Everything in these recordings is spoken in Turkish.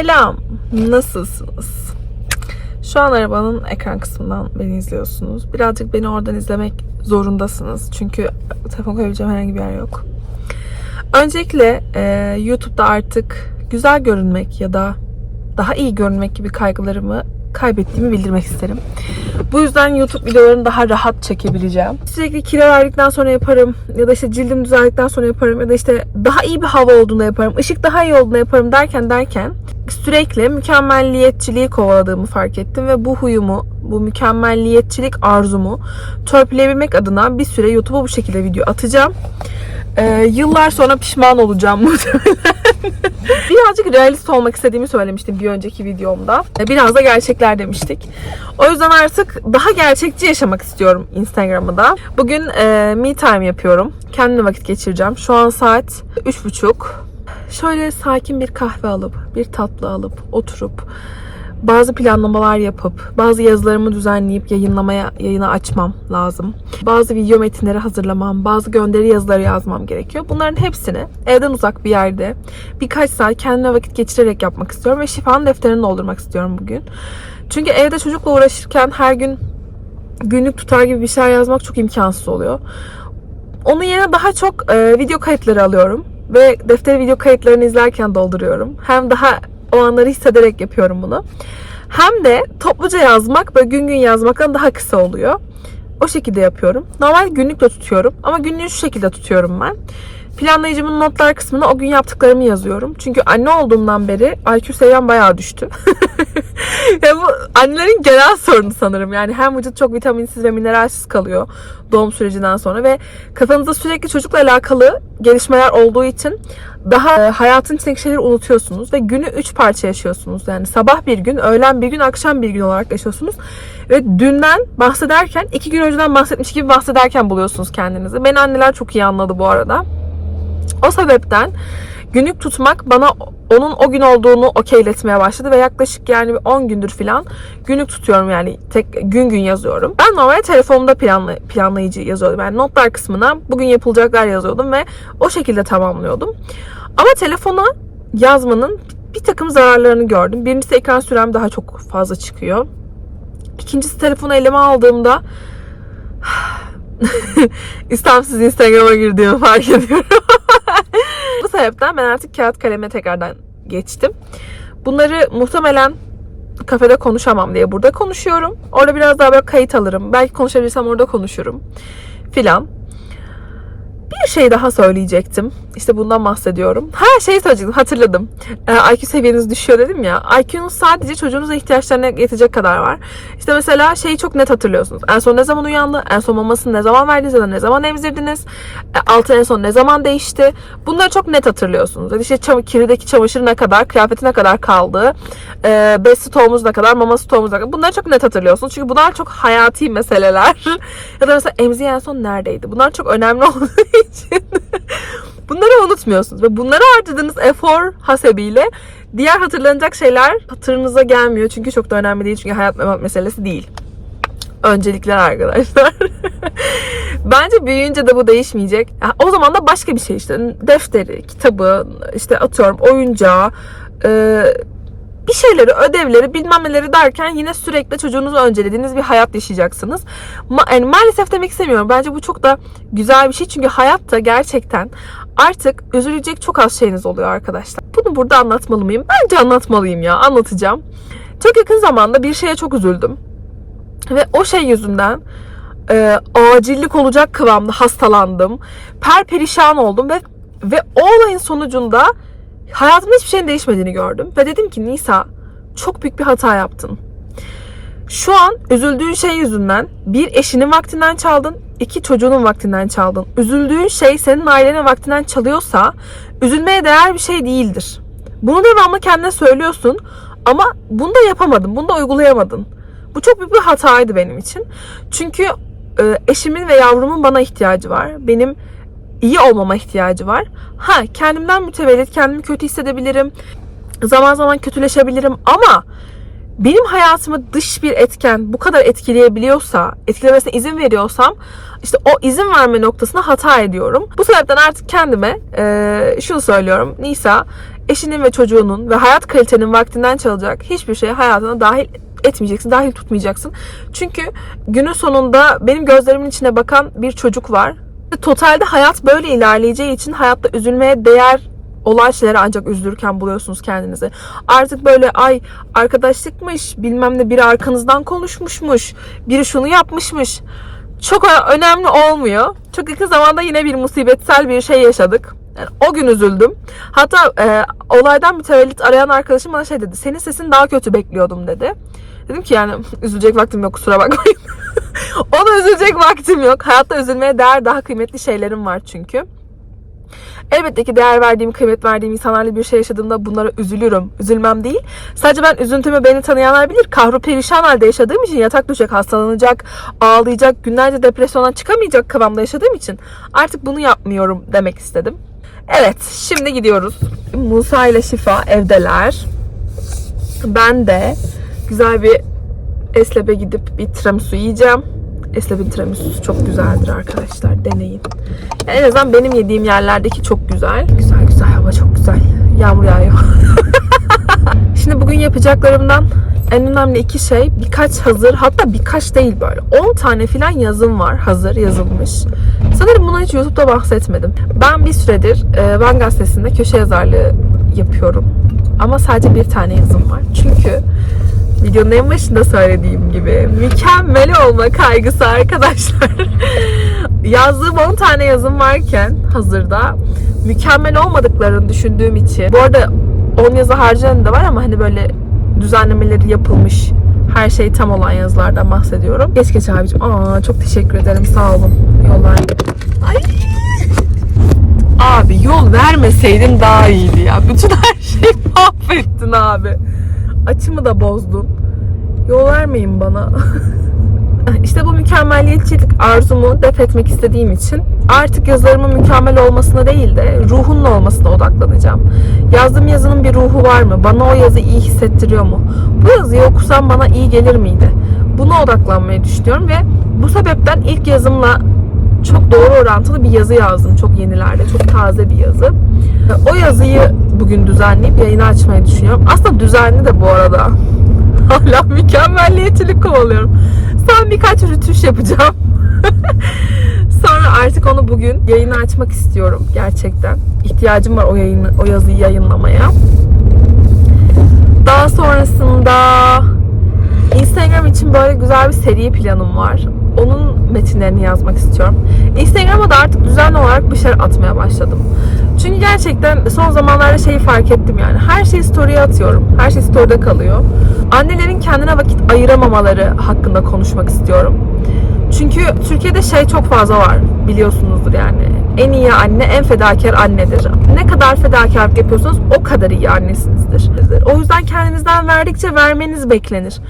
Selam. Nasılsınız? Şu an arabanın ekran kısmından beni izliyorsunuz. Birazcık beni oradan izlemek zorundasınız. Çünkü telefon koyabileceğim herhangi bir yer yok. Öncelikle e, YouTube'da artık güzel görünmek ya da daha iyi görünmek gibi kaygılarımı kaybettiğimi bildirmek isterim. Bu yüzden YouTube videolarını daha rahat çekebileceğim. Sürekli kilo verdikten sonra yaparım ya da işte cildim düzeldikten sonra yaparım ya da işte daha iyi bir hava olduğunda yaparım, ışık daha iyi olduğunda yaparım derken derken sürekli mükemmelliyetçiliği kovaladığımı fark ettim ve bu huyumu, bu mükemmelliyetçilik arzumu törpüleyebilmek adına bir süre YouTube'a bu şekilde video atacağım. Ee, yıllar sonra pişman olacağım muhtemelen. Birazcık realist olmak istediğimi söylemiştim bir önceki videomda. Ee, Biraz da gerçekler demiştik. O yüzden artık daha gerçekçi yaşamak istiyorum Instagram'ı da. Bugün e, me time yapıyorum. Kendime vakit geçireceğim. Şu an saat 3.30. Şöyle sakin bir kahve alıp, bir tatlı alıp, oturup bazı planlamalar yapıp, bazı yazılarımı düzenleyip yayınlamaya, yayına açmam lazım. Bazı video metinleri hazırlamam, bazı gönderi yazıları yazmam gerekiyor. Bunların hepsini evden uzak bir yerde birkaç saat kendime vakit geçirerek yapmak istiyorum ve şifanın defterini doldurmak istiyorum bugün. Çünkü evde çocukla uğraşırken her gün günlük tutar gibi bir şeyler yazmak çok imkansız oluyor. Onun yerine daha çok e, video kayıtları alıyorum ve defteri video kayıtlarını izlerken dolduruyorum. Hem daha o anları hissederek yapıyorum bunu. Hem de topluca yazmak böyle gün gün yazmaktan daha kısa oluyor. O şekilde yapıyorum. Normal günlük de tutuyorum ama günlüğü şu şekilde tutuyorum ben. Planlayıcımın notlar kısmına o gün yaptıklarımı yazıyorum. Çünkü anne olduğumdan beri IQ seviyem bayağı düştü. ya bu annelerin genel sorunu sanırım. Yani hem vücut çok vitaminsiz ve mineralsiz kalıyor doğum sürecinden sonra ve kafanızda sürekli çocukla alakalı gelişmeler olduğu için daha e, hayatın içindeki şeyleri unutuyorsunuz ve günü üç parça yaşıyorsunuz. Yani sabah bir gün, öğlen bir gün, akşam bir gün olarak yaşıyorsunuz. Ve dünden bahsederken, iki gün önceden bahsetmiş gibi bahsederken buluyorsunuz kendinizi. Beni anneler çok iyi anladı bu arada. O sebepten günlük tutmak bana onun o gün olduğunu okeyletmeye başladı ve yaklaşık yani bir 10 gündür falan günlük tutuyorum yani tek gün gün yazıyorum. Ben normalde telefonumda planlay- planlayıcı yazıyordum. Yani notlar kısmına bugün yapılacaklar yazıyordum ve o şekilde tamamlıyordum. Ama telefona yazmanın bir takım zararlarını gördüm. Birincisi ekran sürem daha çok fazla çıkıyor. İkincisi telefonu elime aldığımda istemsiz Instagram'a girdiğimi fark ediyorum. Bu sebepten ben artık kağıt kaleme tekrardan geçtim. Bunları muhtemelen kafede konuşamam diye burada konuşuyorum. Orada biraz daha böyle kayıt alırım. Belki konuşabilirsem orada konuşurum filan. Bir şey daha söyleyecektim. İşte bundan bahsediyorum. Ha şey söyleyecektim hatırladım. Ee, IQ seviyeniz düşüyor dedim ya. IQ'nuz sadece çocuğunuzun ihtiyaçlarına yetecek kadar var. İşte mesela şeyi çok net hatırlıyorsunuz. En son ne zaman uyandı? En son mamasını ne zaman verdiniz ya da ne zaman emzirdiniz? E, altı en son ne zaman değişti? Bunları çok net hatırlıyorsunuz. Yani işte çam kirideki çamaşırı ne kadar, kıyafeti ne kadar kaldı? E, besi tohumuz ne kadar, maması tohumuz ne kadar? Bunları çok net hatırlıyorsunuz. Çünkü bunlar çok hayati meseleler. ya da mesela emziği en son neredeydi? Bunlar çok önemli olduğu için bunları unutmuyorsunuz ve bunları harcadığınız efor hasebiyle diğer hatırlanacak şeyler hatırınıza gelmiyor çünkü çok da önemli değil çünkü hayat memat meselesi değil. Öncelikler arkadaşlar. Bence büyüyünce de bu değişmeyecek. Ya, O zaman da başka bir şey işte defteri, kitabı, işte atıyorum oyuncağı, e, bir şeyleri, ödevleri, bilmem neleri derken yine sürekli çocuğunuzu öncelediğiniz bir hayat yaşayacaksınız. Ma- yani maalesef demek istemiyorum. Bence bu çok da güzel bir şey. Çünkü hayatta gerçekten artık üzülecek çok az şeyiniz oluyor arkadaşlar. Bunu burada anlatmalı mıyım? Bence anlatmalıyım ya. Anlatacağım. Çok yakın zamanda bir şeye çok üzüldüm. Ve o şey yüzünden e, acillik olacak kıvamda hastalandım. Perperişan oldum ve ve o olayın sonucunda hayatımda hiçbir şeyin değişmediğini gördüm. Ve dedim ki Nisa çok büyük bir hata yaptın. Şu an üzüldüğün şey yüzünden bir eşinin vaktinden çaldın, iki çocuğunun vaktinden çaldın. Üzüldüğün şey senin ailenin vaktinden çalıyorsa üzülmeye değer bir şey değildir. Bunu devamlı kendine söylüyorsun ama bunu da yapamadın, bunu da uygulayamadın. Bu çok büyük bir hataydı benim için. Çünkü e, eşimin ve yavrumun bana ihtiyacı var. Benim iyi olmama ihtiyacı var. Ha kendimden mütevellit kendimi kötü hissedebilirim. Zaman zaman kötüleşebilirim ama benim hayatımı dış bir etken bu kadar etkileyebiliyorsa, etkilemesine izin veriyorsam işte o izin verme noktasında hata ediyorum. Bu sebepten artık kendime eee, şunu söylüyorum. Nisa, eşinin ve çocuğunun ve hayat kalitenin vaktinden çalacak hiçbir şeye hayatına dahil etmeyeceksin, dahil tutmayacaksın. Çünkü günün sonunda benim gözlerimin içine bakan bir çocuk var. Totalde hayat böyle ilerleyeceği için hayatta üzülmeye değer olan şeyleri ancak üzülürken buluyorsunuz kendinizi. Artık böyle ay arkadaşlıkmış, bilmem ne biri arkanızdan konuşmuşmuş, biri şunu yapmışmış. Çok önemli olmuyor. Çok yakın zamanda yine bir musibetsel bir şey yaşadık. Yani o gün üzüldüm. Hatta e, olaydan mütevellit arayan arkadaşım bana şey dedi. Senin sesin daha kötü bekliyordum dedi. Dedim ki yani üzülecek vaktim yok kusura bakmayın. Ona üzülecek vaktim yok. Hayatta üzülmeye değer daha kıymetli şeylerim var çünkü. Elbette ki değer verdiğim, kıymet verdiğim insanlarla bir şey yaşadığımda bunlara üzülürüm. Üzülmem değil. Sadece ben üzüntümü beni tanıyanlar bilir. Kahru perişan halde yaşadığım için yatak düşecek, hastalanacak, ağlayacak, günlerce depresyondan çıkamayacak kıvamda yaşadığım için artık bunu yapmıyorum demek istedim. Evet, şimdi gidiyoruz. Musa ile Şifa evdeler. Ben de güzel bir Eslep'e gidip bir tiramisu yiyeceğim. Eslep'in tiramisusu çok güzeldir arkadaşlar. Deneyin. Yani en azından benim yediğim yerlerdeki çok güzel. Güzel güzel hava çok güzel. Yağmur yağıyor. Şimdi bugün yapacaklarımdan en önemli iki şey birkaç hazır hatta birkaç değil böyle 10 tane filan yazım var hazır yazılmış. Sanırım buna hiç YouTube'da bahsetmedim. Ben bir süredir e, Van Gazetesi'nde köşe yazarlığı yapıyorum. Ama sadece bir tane yazım var. Çünkü videonun en başında söylediğim gibi mükemmel olma kaygısı arkadaşlar. Yazdığım 10 tane yazım varken hazırda mükemmel olmadıklarını düşündüğüm için bu arada 10 yazı harcayan da var ama hani böyle düzenlemeleri yapılmış her şey tam olan yazılardan bahsediyorum. Geç geç abicim. Aa çok teşekkür ederim. Sağ olun. Yollar. Ay. Abi yol vermeseydin daha iyiydi ya. Bütün her şeyi mahvettin abi. Açımı da bozdun. Yol vermeyin bana. İşte bu mükemmelliyetçilik arzumu def etmek istediğim için artık yazılarımın mükemmel olmasına değil de ruhunun olmasına odaklanacağım. Yazdığım yazının bir ruhu var mı? Bana o yazı iyi hissettiriyor mu? Bu yazıyı okusam bana iyi gelir miydi? Buna odaklanmayı düşünüyorum ve bu sebepten ilk yazımla çok doğru orantılı bir yazı yazdım. Çok yenilerde, çok taze bir yazı. O yazıyı bugün düzenleyip yayını açmayı düşünüyorum. Aslında düzenli de bu arada. Hala mükemmelliyetçilik kovalıyorum. Son birkaç rütüş yapacağım. Sonra artık onu bugün yayını açmak istiyorum gerçekten. İhtiyacım var o yayını, o yazıyı yayınlamaya. Daha sonrasında Instagram için böyle güzel bir seri planım var. Onun metinlerini yazmak istiyorum. Instagram'a da artık düzenli olarak bir şeyler atmaya başladım. Çünkü gerçekten son zamanlarda şeyi fark ettim yani. Her şeyi story'e atıyorum. Her şey story'de kalıyor. Annelerin kendine vakit ayıramamaları hakkında konuşmak istiyorum. Çünkü Türkiye'de şey çok fazla var biliyorsunuzdur yani. En iyi anne en fedakar annedir. Ne kadar fedakarlık yapıyorsanız o kadar iyi annesinizdir. O yüzden kendinizden verdikçe vermeniz beklenir.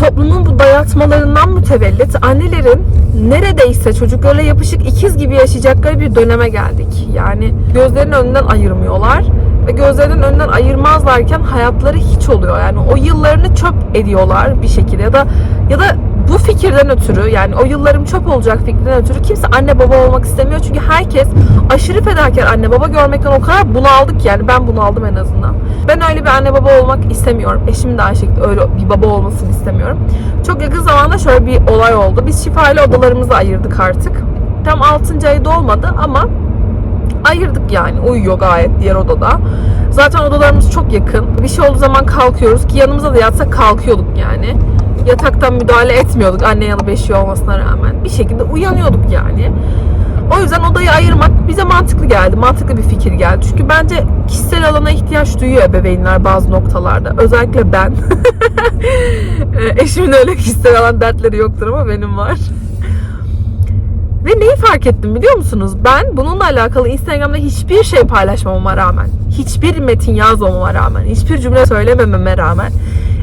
Toplumun bu dayatmalarından mütevellit annelerin neredeyse çocuklarla yapışık ikiz gibi yaşayacakları bir döneme geldik. Yani gözlerinin önünden ayırmıyorlar ve gözlerinden önünden ayırmazlarken hayatları hiç oluyor. Yani o yıllarını çöp ediyorlar bir şekilde ya da ya da bu fikirden ötürü yani o yıllarım çöp olacak fikrinden ötürü kimse anne baba olmak istemiyor. Çünkü herkes aşırı fedakar anne baba görmekten o kadar bunaldık yani ben bunaldım en azından. Ben öyle bir anne baba olmak istemiyorum. Eşim de aynı şekilde öyle bir baba olmasını istemiyorum. Çok yakın zamanda şöyle bir olay oldu. Biz şifayla odalarımızı ayırdık artık. Tam 6. ayı dolmadı ama ayırdık yani. Uyuyor gayet diğer odada. Zaten odalarımız çok yakın. Bir şey olduğu zaman kalkıyoruz ki yanımıza da yatsa kalkıyorduk yani. Yataktan müdahale etmiyorduk anne yanı beşiği olmasına rağmen. Bir şekilde uyanıyorduk yani. O yüzden odayı ayırmak bize mantıklı geldi. Mantıklı bir fikir geldi. Çünkü bence kişisel alana ihtiyaç duyuyor ebeveynler bazı noktalarda. Özellikle ben. Eşimin öyle kişisel alan dertleri yoktur ama benim var. Ve neyi fark ettim biliyor musunuz? Ben bununla alakalı Instagram'da hiçbir şey paylaşmamama rağmen, hiçbir metin yazmamama rağmen, hiçbir cümle söylemememe rağmen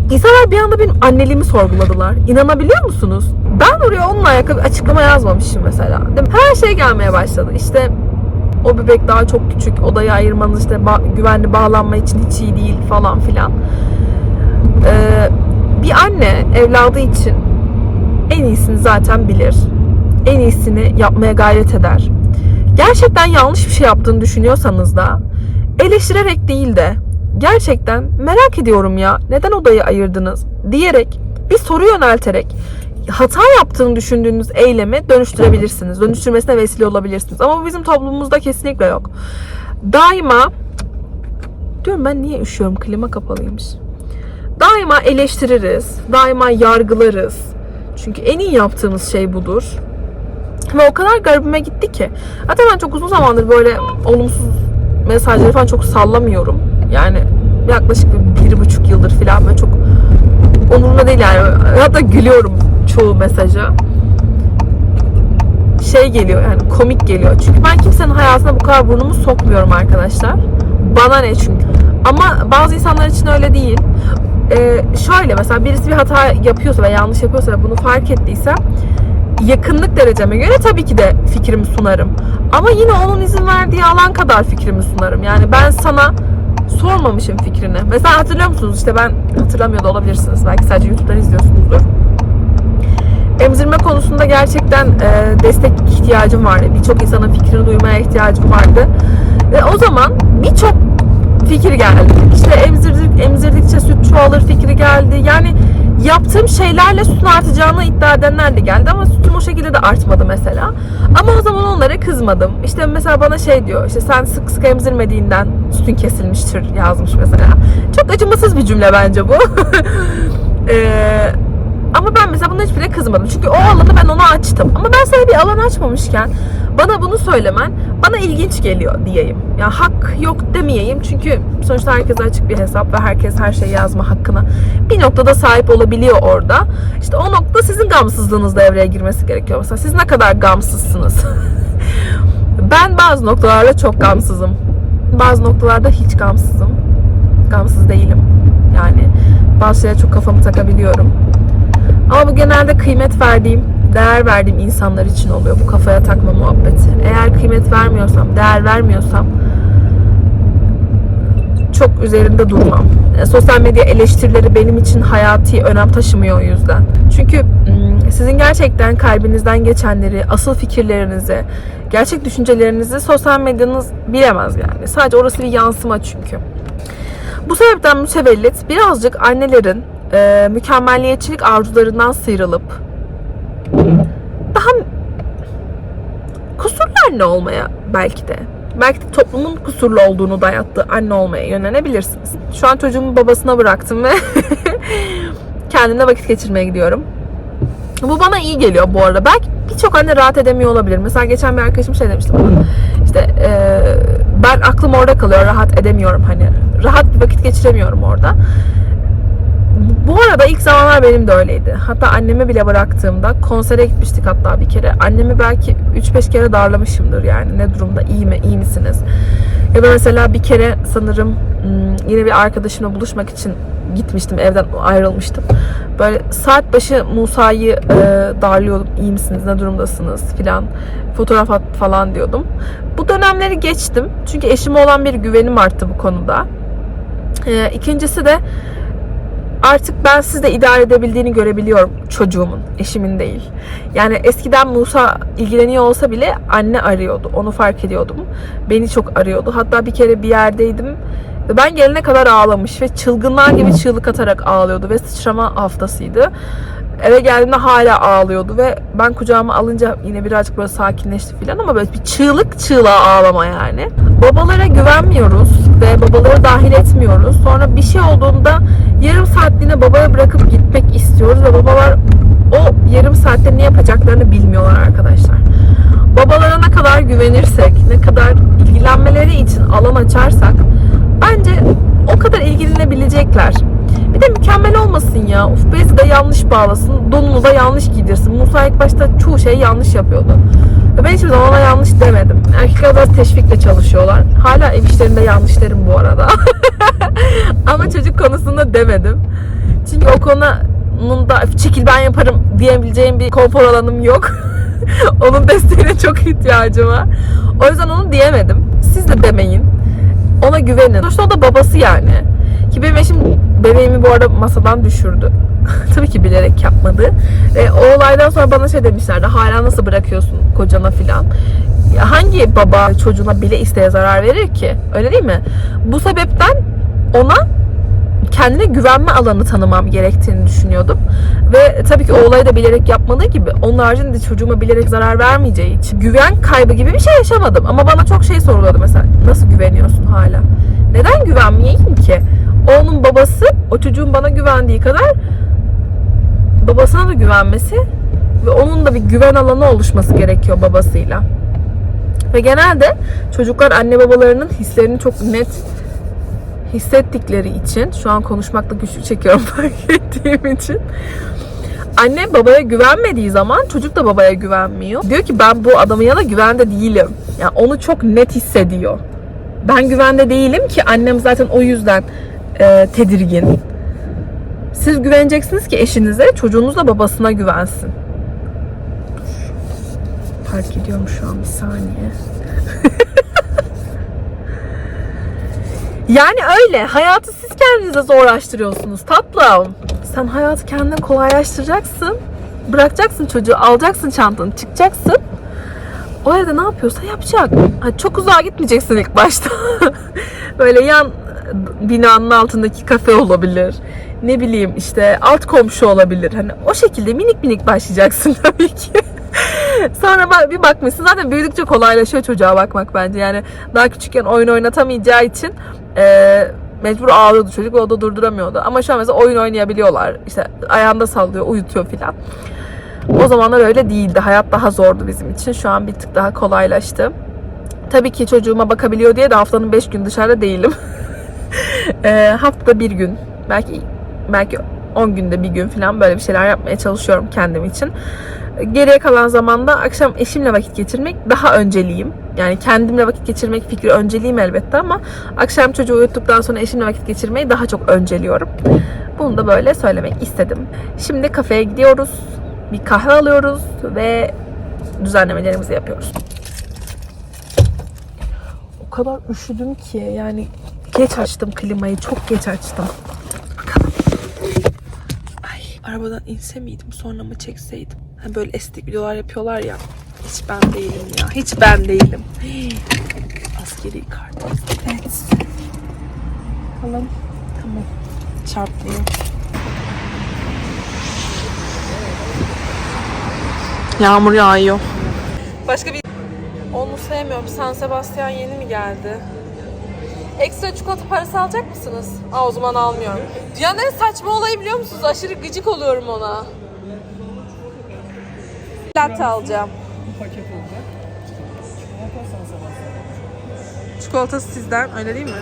insanlar bir anda benim anneliğimi sorguladılar. İnanabiliyor musunuz? Ben oraya onunla alakalı açıklama yazmamışım mesela. Değil? Her şey gelmeye başladı. İşte o bebek daha çok küçük, odayı ayırmanız işte ba- güvenli bağlanma için hiç iyi değil falan filan. Ee, bir anne evladı için en iyisini zaten bilir. En iyisini yapmaya gayret eder. Gerçekten yanlış bir şey yaptığını düşünüyorsanız da eleştirerek değil de gerçekten merak ediyorum ya neden odayı ayırdınız diyerek bir soru yönelterek hata yaptığını düşündüğünüz eylemi dönüştürebilirsiniz. Dönüştürmesine vesile olabilirsiniz. Ama bu bizim toplumumuzda kesinlikle yok. Daima diyorum ben niye üşüyorum klima kapalıymış. Daima eleştiririz. Daima yargılarız. Çünkü en iyi yaptığımız şey budur. Ve o kadar garibime gitti ki. Hatta ben çok uzun zamandır böyle olumsuz mesajları falan çok sallamıyorum. Yani yaklaşık bir, bir buçuk yıldır falan böyle çok umurumda değil yani. Hatta gülüyorum çoğu mesaja. Şey geliyor yani komik geliyor. Çünkü ben kimsenin hayatına bu kadar burnumu sokmuyorum arkadaşlar. Bana ne çünkü. Ama bazı insanlar için öyle değil. Ee, şöyle mesela birisi bir hata yapıyorsa ve yanlış yapıyorsa bunu fark ettiyse yakınlık dereceme göre tabii ki de fikrimi sunarım. Ama yine onun izin verdiği alan kadar fikrimi sunarım. Yani ben sana sormamışım fikrini. Mesela hatırlıyor musunuz? İşte ben hatırlamıyor da olabilirsiniz. Belki sadece YouTube'dan izliyorsunuzdur. Emzirme konusunda gerçekten e, destek ihtiyacım vardı. Birçok insanın fikrini duymaya ihtiyacım vardı. Ve o zaman birçok fikir geldi. İşte emzirdik, emzirdikçe süt çoğalır fikri geldi. Yani yaptığım şeylerle sütün artacağını iddia edenler de geldi ama sütüm o şekilde de artmadı mesela. Ama o zaman onlara kızmadım. İşte mesela bana şey diyor, işte sen sık sık emzirmediğinden sütün kesilmiştir yazmış mesela. Çok acımasız bir cümle bence bu. Eee ama ben mesela buna hiçbirine kızmadım. Çünkü o alanı ben ona açtım. Ama ben sana bir alan açmamışken bana bunu söylemen bana ilginç geliyor diyeyim. Ya yani hak yok demeyeyim. Çünkü sonuçta herkese açık bir hesap ve herkes her şeyi yazma hakkına bir noktada sahip olabiliyor orada. İşte o nokta sizin gamsızlığınız devreye girmesi gerekiyor. Mesela siz ne kadar gamsızsınız? ben bazı noktalarla çok gamsızım. Bazı noktalarda hiç gamsızım. Gamsız değilim. Yani bazı şeylere çok kafamı takabiliyorum. Ama bu genelde kıymet verdiğim, değer verdiğim insanlar için oluyor bu kafaya takma muhabbeti. Eğer kıymet vermiyorsam, değer vermiyorsam çok üzerinde durmam. E, sosyal medya eleştirileri benim için hayati önem taşımıyor o yüzden. Çünkü sizin gerçekten kalbinizden geçenleri, asıl fikirlerinizi, gerçek düşüncelerinizi sosyal medyanız bilemez yani. Sadece orası bir yansıma çünkü. Bu sebepten mütevellit birazcık annelerin e, mükemmelliyetçilik arzularından sıyrılıp daha kusurlu anne olmaya belki de belki de toplumun kusurlu olduğunu dayattığı anne olmaya yönelebilirsiniz. Şu an çocuğumu babasına bıraktım ve kendimle vakit geçirmeye gidiyorum. Bu bana iyi geliyor bu arada. Belki birçok anne rahat edemiyor olabilir. Mesela geçen bir arkadaşım şey demişti bana. İşte e, ben aklım orada kalıyor. Rahat edemiyorum hani. Rahat bir vakit geçiremiyorum orada. Bu arada ilk zamanlar benim de öyleydi. Hatta annemi bile bıraktığımda konsere gitmiştik hatta bir kere. Annemi belki 3-5 kere darlamışımdır yani. Ne durumda? iyi mi? iyi misiniz? Ya da mesela bir kere sanırım yine bir arkadaşımla buluşmak için gitmiştim. Evden ayrılmıştım. Böyle saat başı Musa'yı e, darlıyordum. İyi misiniz? Ne durumdasınız? filan. Fotoğraf at falan diyordum. Bu dönemleri geçtim. Çünkü eşime olan bir güvenim arttı bu konuda. E, ikincisi de artık ben sizde idare edebildiğini görebiliyorum çocuğumun, eşimin değil. Yani eskiden Musa ilgileniyor olsa bile anne arıyordu. Onu fark ediyordum. Beni çok arıyordu. Hatta bir kere bir yerdeydim ve ben gelene kadar ağlamış ve çılgınlar gibi çığlık atarak ağlıyordu ve sıçrama haftasıydı. Eve geldiğinde hala ağlıyordu ve ben kucağıma alınca yine birazcık böyle sakinleşti falan ama böyle bir çığlık çığlığa ağlama yani. Babalara güvenmiyoruz ve babaları dahil etmiyoruz. Sonra bir şey olduğunda yarım saatliğine babaya bırakıp gitmek istiyoruz ve babalar o yarım saatte ne yapacaklarını bilmiyorlar arkadaşlar. Babalara ne kadar güvenirsek, ne kadar ilgilenmeleri için alan açarsak bence o kadar ilgilenebilecekler. Bir de mükemmel olmasın ya. Uf bezi de yanlış bağlasın. Donunu da yanlış giydirsin. Musa ilk başta çoğu şeyi yanlış yapıyordu. Ve ben hiçbir zaman ona yanlış demedim. Erkekler biraz teşvikle çalışıyorlar. Hala ev işlerinde yanlış derim bu arada. Ama çocuk konusunda demedim. Çünkü o konunun da çekil ben yaparım diyebileceğim bir konfor alanım yok. onun desteğine çok ihtiyacım var. O yüzden onu diyemedim. Siz de demeyin. Ona güvenin. Sonuçta o da babası yani. Ki benim eşim bebeğimi bu arada masadan düşürdü. Tabii ki bilerek yapmadı. Ve o olaydan sonra bana şey demişlerdi. Hala nasıl bırakıyorsun kocana filan. Hangi baba çocuğuna bile isteye zarar verir ki? Öyle değil mi? Bu sebepten ona kendine güvenme alanı tanımam gerektiğini düşünüyordum. Ve tabii ki o olayı da bilerek yapmadığı gibi onun haricinde çocuğuma bilerek zarar vermeyeceği için güven kaybı gibi bir şey yaşamadım. Ama bana çok şey soruluyordu mesela. Nasıl güveniyorsun hala? Neden güvenmeyeyim ki? O Onun babası o çocuğun bana güvendiği kadar babasına da güvenmesi ve onun da bir güven alanı oluşması gerekiyor babasıyla. Ve genelde çocuklar anne babalarının hislerini çok net hissettikleri için şu an konuşmakta güçlük çekiyorum fark ettiğim için anne babaya güvenmediği zaman çocuk da babaya güvenmiyor. Diyor ki ben bu adamın yanında güvende değilim. Yani onu çok net hissediyor. Ben güvende değilim ki annem zaten o yüzden e, tedirgin. Siz güveneceksiniz ki eşinize, çocuğunuz da babasına güvensin. Fark ediyorum şu an bir saniye. Yani öyle. Hayatı siz kendinize zorlaştırıyorsunuz tatlım. Sen hayatı kendine kolaylaştıracaksın. Bırakacaksın çocuğu, alacaksın çantanı, çıkacaksın. O evde ne yapıyorsa yapacak. Ha, çok uzağa gitmeyeceksin ilk başta. Böyle yan binanın altındaki kafe olabilir. Ne bileyim işte alt komşu olabilir. Hani o şekilde minik minik başlayacaksın tabii ki. Sonra bir bakmışsın zaten büyüdükçe kolaylaşıyor çocuğa bakmak bence. Yani daha küçükken oyun oynatamayacağı için e, mecbur ağlıyordu çocuk ve o da durduramıyordu. Ama şu an mesela oyun oynayabiliyorlar. İşte ayağında sallıyor, uyutuyor filan. O zamanlar öyle değildi. Hayat daha zordu bizim için. Şu an bir tık daha kolaylaştı. Tabii ki çocuğuma bakabiliyor diye de haftanın 5 gün dışarıda değilim. e, haftada bir gün, belki belki 10 günde bir gün falan böyle bir şeyler yapmaya çalışıyorum kendim için. Geriye kalan zamanda akşam eşimle vakit geçirmek daha önceliğim. Yani kendimle vakit geçirmek fikri önceliğim elbette ama akşam çocuğu uyuttuktan sonra eşimle vakit geçirmeyi daha çok önceliyorum. Bunu da böyle söylemek istedim. Şimdi kafeye gidiyoruz. Bir kahve alıyoruz ve düzenlemelerimizi yapıyoruz. O kadar üşüdüm ki yani geç açtım klimayı. Çok geç açtım. Bakalım. Ay arabadan inse miydim sonra mı çekseydim? Hani böyle estetik videolar yapıyorlar ya. Hiç ben değilim ya. Hiç ben değilim. Hii. Askeri kart. Evet. Bakalım. Tamam. Çarpmıyor. Yağmur yağıyor. Başka bir... Onu sevmiyorum. San Sebastian yeni mi geldi? Ekstra çikolata parası alacak mısınız? Aa o zaman almıyorum. Dünyanın en saçma olayı biliyor musunuz? Aşırı gıcık oluyorum ona. Latte alacağım. Çikolatası sizden öyle değil mi?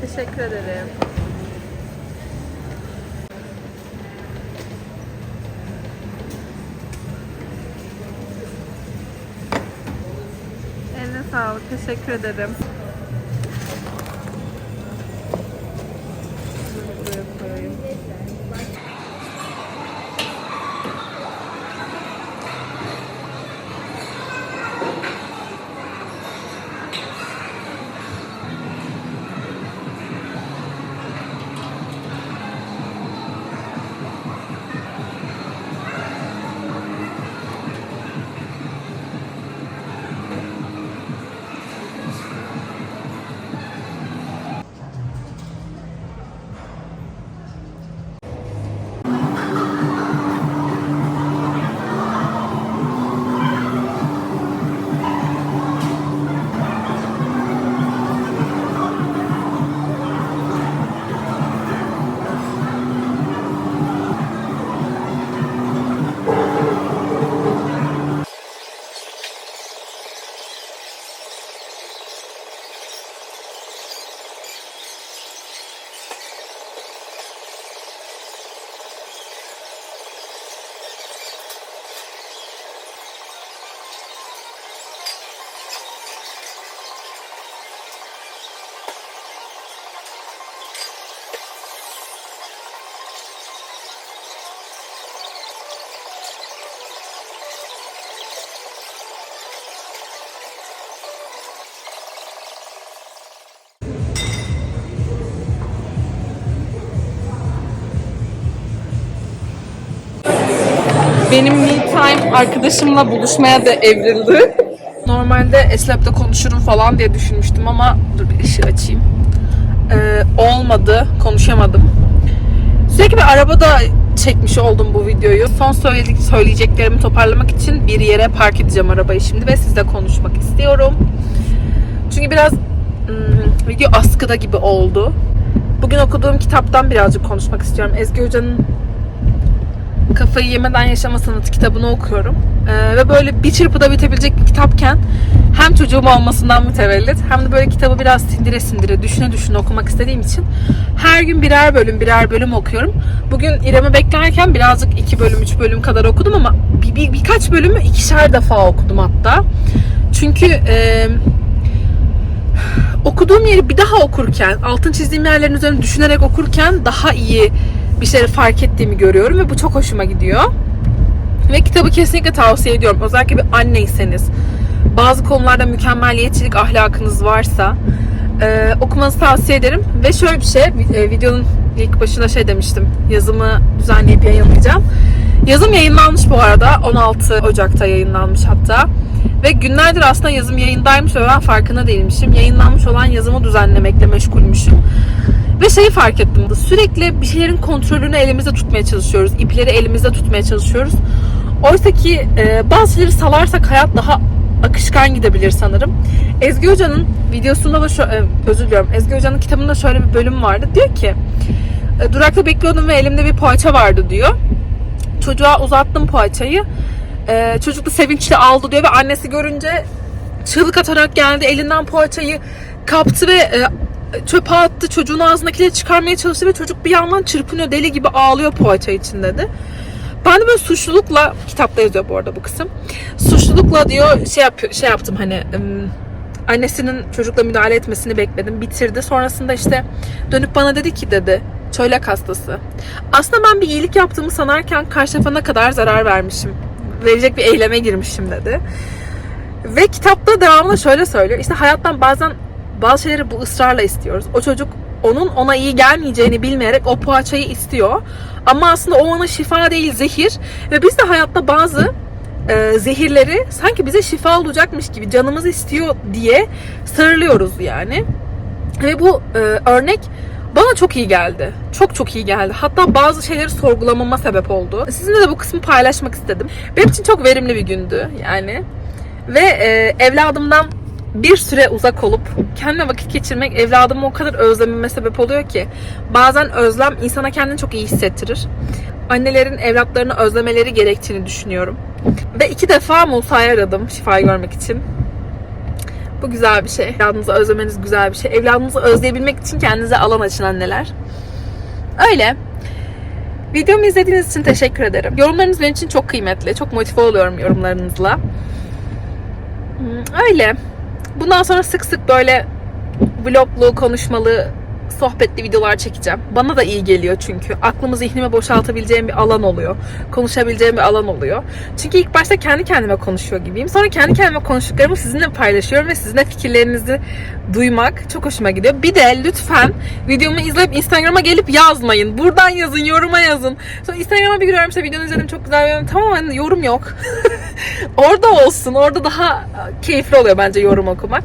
Teşekkür ederim. Sağlık. Teşekkür ederim. Benim me time arkadaşımla buluşmaya da evrildi. Normalde Eslap'ta konuşurum falan diye düşünmüştüm ama dur bir ışığı açayım. Ee, olmadı, konuşamadım. Sürekli bir arabada çekmiş oldum bu videoyu. Son söyledik, söyleyeceklerimi toparlamak için bir yere park edeceğim arabayı şimdi ve sizle konuşmak istiyorum. Çünkü biraz hmm, video askıda gibi oldu. Bugün okuduğum kitaptan birazcık konuşmak istiyorum. Ezgi Hoca'nın Kafayı Yemeden Yaşama Sanatı kitabını okuyorum. Ee, ve böyle bir çırpıda bitebilecek bir kitapken hem çocuğum olmasından mütevellit hem de böyle kitabı biraz sindire sindire, düşüne düşüne okumak istediğim için her gün birer bölüm birer bölüm okuyorum. Bugün İrem'i beklerken birazcık iki bölüm, üç bölüm kadar okudum ama bir, bir- birkaç bölümü ikişer defa okudum hatta. Çünkü e, okuduğum yeri bir daha okurken, altın çizdiğim yerlerin üzerine düşünerek okurken daha iyi bir şeyleri fark ettiğimi görüyorum ve bu çok hoşuma gidiyor. Ve kitabı kesinlikle tavsiye ediyorum. Özellikle bir anneyseniz, bazı konularda mükemmeliyetçilik ahlakınız varsa e, okumanızı tavsiye ederim. Ve şöyle bir şey, e, videonun ilk başında şey demiştim, yazımı düzenleyip yayınlayacağım. Yazım yayınlanmış bu arada, 16 Ocak'ta yayınlanmış hatta. Ve günlerdir aslında yazım yayındaymış ve ben farkında değilmişim. Yayınlanmış olan yazımı düzenlemekle meşgulmüşüm. Ve şeyi fark ettim. Sürekli bir şeylerin kontrolünü elimizde tutmaya çalışıyoruz. İpleri elimizde tutmaya çalışıyoruz. Oysa ki e, bazı şeyleri salarsak hayat daha akışkan gidebilir sanırım. Ezgi Hoca'nın videosunda da şu, e, özür diliyorum. Ezgi Hoca'nın kitabında şöyle bir bölüm vardı. Diyor ki e, durakta bekliyordum ve elimde bir poğaça vardı diyor. Çocuğa uzattım poğaçayı. E, çocuk da sevinçle aldı diyor ve annesi görünce çığlık atarak geldi. Elinden poğaçayı kaptı ve e, çöpe attı. Çocuğun ağzındakileri çıkarmaya çalıştı ve çocuk bir yandan çırpınıyor. Deli gibi ağlıyor poğaça için dedi. Ben de böyle suçlulukla kitapta yazıyor bu arada bu kısım. Suçlulukla diyor şey yapıyor şey yaptım hani annesinin çocukla müdahale etmesini bekledim. Bitirdi. Sonrasında işte dönüp bana dedi ki dedi çölyak hastası. Aslında ben bir iyilik yaptığımı sanarken karşı tarafa ne kadar zarar vermişim. Verecek bir eyleme girmişim dedi. Ve kitapta devamlı şöyle söylüyor. İşte hayattan bazen bazı şeyleri bu ısrarla istiyoruz. O çocuk onun ona iyi gelmeyeceğini bilmeyerek o poğaçayı istiyor. Ama aslında o ona şifa değil zehir. Ve biz de hayatta bazı e, zehirleri sanki bize şifa olacakmış gibi canımız istiyor diye sarılıyoruz yani. Ve bu e, örnek bana çok iyi geldi. Çok çok iyi geldi. Hatta bazı şeyleri sorgulamama sebep oldu. Sizinle de bu kısmı paylaşmak istedim. Benim için çok verimli bir gündü yani. Ve e, evladımdan bir süre uzak olup kendime vakit geçirmek evladımı o kadar özlememe sebep oluyor ki bazen özlem insana kendini çok iyi hissettirir. Annelerin evlatlarını özlemeleri gerektiğini düşünüyorum. Ve iki defa Musa'yı aradım şifayı görmek için. Bu güzel bir şey. Evladınızı özlemeniz güzel bir şey. Evladınızı özleyebilmek için kendinize alan açın anneler. Öyle. Videomu izlediğiniz için teşekkür ederim. Yorumlarınız benim için çok kıymetli. Çok motive oluyorum yorumlarınızla. Hmm, Öyle. Bundan sonra sık sık böyle vloglu, konuşmalı, sohbetli videolar çekeceğim. Bana da iyi geliyor çünkü. Aklımı zihnime boşaltabileceğim bir alan oluyor. Konuşabileceğim bir alan oluyor. Çünkü ilk başta kendi kendime konuşuyor gibiyim. Sonra kendi kendime konuştuklarımı sizinle paylaşıyorum ve sizin de fikirlerinizi duymak çok hoşuma gidiyor. Bir de lütfen videomu izleyip Instagram'a gelip yazmayın. Buradan yazın, yoruma yazın. Sonra Instagram'a bir giriyorum işte videonu izledim çok güzel bir yorum. Tamam hani yorum yok. orada olsun. Orada daha keyifli oluyor bence yorum okumak.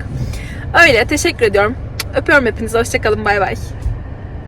Öyle teşekkür ediyorum. Öpüyorum hepinizi. Hoşçakalın. Bay bay.